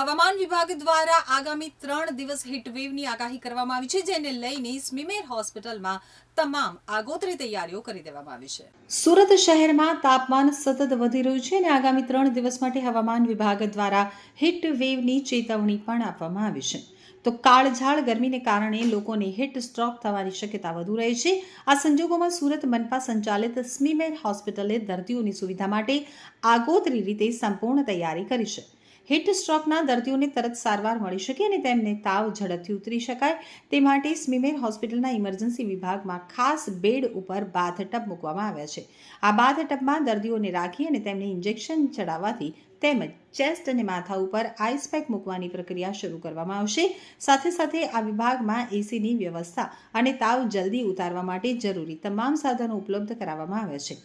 હવામાન વિભાગ દ્વારા આગામી ત્રણ દિવસ હીટવેવની આગાહી કરવામાં આવી છે, જેને લઈને સ્મીમેર હોસ્પિટલમાં તમામ આગોતરી તૈયારીઓ કરી દેવામાં આવી છે. સુરત શહેરમાં તાપમાન સતત વધી રહ્યું છે અને આગામી ત્રણ દિવસ માટે હવામાન વિભાગ દ્વારા હીટ વેવની ચેતવણી પણ આપવામાં આવી છે. તો કાળઝાળ ગરમીને કારણે લોકોને હીટ સ્ટ્રોક થવાની શક્યતા વધુ રહે છે. આ સંજોગોમાં સુરત મનપા સંચાલિત સ્મીમેર હોસ્પિટલે દર્દીઓની સુવિધા માટે આગોતરી રીતે સંપૂર્ણ તૈયારી કરી છે. હીટ સ્ટ્રોકના દર્દીઓને તરત સારવાર મળી શકે અને તેમને તાવ ઝડપથી ઉતરી શકાય. તે માટે સ્મીમેર હોસ્પિટલના ઇમરજન્સી વિભાગમાં ખાસ બેડ ઉપર બાથટબ મૂકવામાં આવ્યા છે. આ બાથટબમાં દર્દીઓને રાખી અને તેમને ઇન્જેક્શન ચડાવવાથી તેમજ ચેસ્ટ અને માથા ઉપર આઈસ પેક મૂકવાની પ્રક્રિયા શરૂ કરવામાં આવશે. સાથે સાથે આ વિભાગમાં એસીની વ્યવસ્થા અને તાવ જલ્દી ઉતારવા માટે જરૂરી તમામ સાધનો ઉપલબ્ધ કરાવવામાં આવ્યા છે.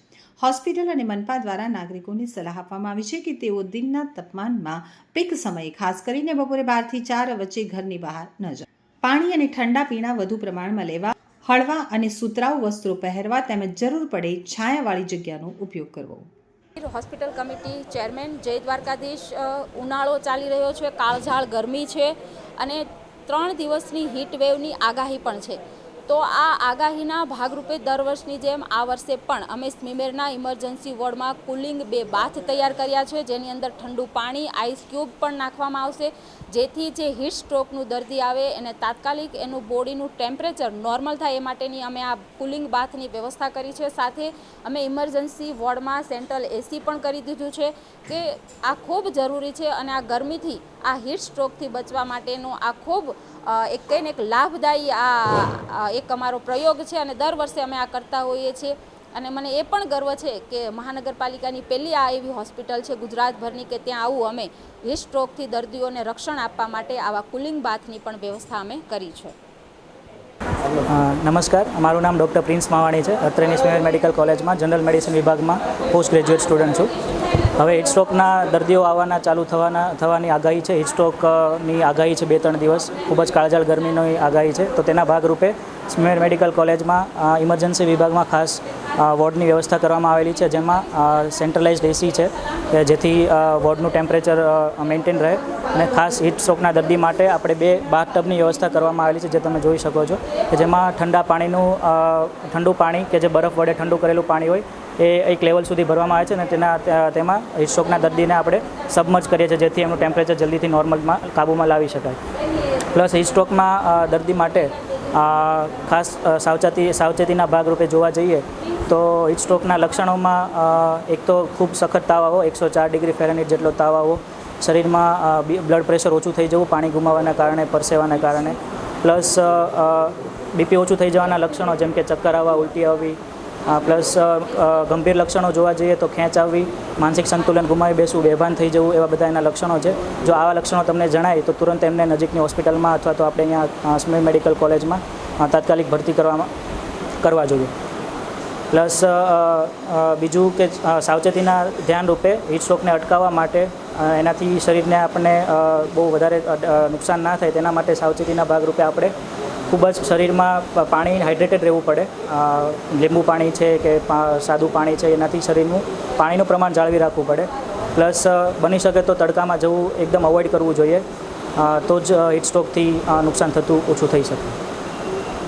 હોસ્પિટલ અને મનપા દ્વારા નાગરિકોને સલાહ આપવામાં આવી છે કે તેઓ દિનના તાપમાનમાં પીક સમયે ખાસ કરીને બપોરે બારથી ચાર વચ્ચે ઘરની બહાર ન જાય. પાણી અને ઠંડા પીણા વધુ પ્રમાણમાં લેવા, હળવા અને સુતરાઉ વસ્ત્રો પહેરવા તેમજ જરૂર પડે છાયાવાળી જગ્યાનો ઉપયોગ કરવો. હોસ્પિટલ કમિટી ચેરમેન જય દ્વારકાધીશ ઉનાળો ચાલી રહ્યો છે, કાળઝાળ ગરમી છે અને ત્રણ દિવસની હીટ વેવની આગાહી પણ છે. તો આ આગાહીના ભાગરૂપે દર વર્ષની જેમ આ વર્ષે પણ અમે સ્મીમેરના ઇમરજન્સી વોર્ડમાં કુલિંગ બે બાથ તૈયાર કર્યા છે. જેની અંદર ઠંડુ પાણી, આઈસ ક્યુબ પણ નાખવામાં આવશે. જેથી જે હીટ સ્ટ્રોકનું દર્દી આવે, એને તાત્કાલિક એનું બોડીનું ટેમ્પરેચર નોર્મલ થાય એ માટેની અમે આ કુલિંગ બાથની વ્યવસ્થા કરી છે. સાથે અમે ઇમરજન્સી વોર્ડમાં સેન્ટ્રલ એસી પણ કરી દીધું છે કે આ ખૂબ જરૂરી છે અને આ ગરમીથી, આ હીટ સ્ટ્રોકથી બચવા માટેનું આ ખૂબ એક કહીને એક લાભદાયી આ એક અમારો પ્રયોગ છે અને દર વર્ષે અમે આ કરતા હોઈએ છીએ. અને મને એ પણ ગર્વ છે કે મહાનગરપાલિકાની પહેલી આ એવી હોસ્પિટલ છે ગુજરાતભરની કે ત્યાં આવું અમે હીટ સ્ટ્રોકથી દર્દીઓને રક્ષણ આપવા માટે આવા કુલિંગ બાથની પણ વ્યવસ્થા અમે કરી છે. નમસ્કાર. મારું નામ ડૉક્ટર પ્રિન્સ માવાણી છે. અત્રેની સ્મેર મેડિકલ કોલેજમાં, જનરલ મેડિસિન વિભાગમાં પોસ્ટ ગ્રેજ્યુએટ સ્ટુડન્ટ છું. હવે હિટસ્ટ્રોકના દર્દીઓ આવવાના, ચાલુ થવાના, થવાની આગાહી છે. હિટસ્ટ્રોકની આગાહી છે બે ત્રણ દિવસ. ખૂબ જ કાળજાળ ગરમીની આગાહી છે. તો તેના ભાગરૂપે સ્મેર મેડિકલ કોલેજમાં ઇમરજન્સી વિભાગમાં ખાસ વોર્ડની વ્યવસ્થા કરવામાં આવેલી છે, જેમાં સેન્ટ્રલાઇઝડ એસી છે, કે જેથી વોર્ડનું ટેમ્પરેચર મેન્ટેન રહે અને ખાસ હીટ સ્ટ્રોકના દર્દી માટે આપણે બે બાથ ટબની વ્યવસ્થા કરવામાં આવેલી છે, જે તમે જોઈ શકો છો, કે જેમાં ઠંડા પાણીનું ઠંડુ પાણી કે જે બરફ વડે ઠંડુ કરેલું પાણી હોય, એ એક લેવલ સુધી ભરવામાં આવે છે અને તેના તેમાં હીટ સ્ટ્રોકના દર્દીને આપણે સબમર્જ કરીએ છીએ, જેથી એમનું ટેમ્પરેચર જલ્દીથી નોર્મલમાં કાબૂમાં લાવી શકાય. પ્લસ હીટસ્ટ્રોકમાં દર્દી માટે ખાસ સાવચેતી, સાવચેતીના ભાગરૂપે જોવા જઈએ તો હીટ સ્ટ્રોકના લક્ષણોમાં એક તો ખૂબ સખત તાવ આવો, એકસો ચાર ડિગ્રી ફેરનહીટ જેટલો તાવ આવો. શરીરમાં બ્લડ પ્રેશર ઓછું થઈ જવું, પાણી ગુમાવાના કારણે, પરસેવાના કારણે. પ્લસ બીપી ઓછું થઈ જવાના લક્ષણો જેમ કે ચક્કર આવવા, ઉલટી આવવી પ્લસ ગંભીર લક્ષણો જોવા જઈએ તો ખેંચ આવવી, માનસિક સંતુલન ગુમાવી બેસવું, બેભાન થઈ જવું એવા બધા એના લક્ષણો છે. જો આવા લક્ષણો તમને જણાય તો તુરંત એમને નજીકની હોસ્પિટલમાં અથવા તો આપણે અહીંયા સ્મેર મેડિકલ કોલેજમાં તાત્કાલિક ભરતી કરવામાં, કરવા જોઈએ. પ્લસ બીજું કે સાવચેતીના ધ્યાન રૂપે હીટ અટકાવવા માટે એનાથી શરીરને આપણને બહુ વધારે નુકસાન ના થાય તેના માટે સાવચેતીના ભાગરૂપે આપણે ખૂબ જ શરીરમાં પાણી હાઇડ્રેટેડ રહેવું પડે. લીંબુ પાણી છે કે સાદું પાણી છે એનાથી શરીરનું પાણીનું પ્રમાણ જાળવી રાખવું પડે. પ્લસ બની શકે તો તડકામાં જવું એકદમ અવોઇડ કરવું જોઈએ. તો જ હીટ સ્ટ્રોકથી નુકસાન થતું ઓછું થઈ શકે.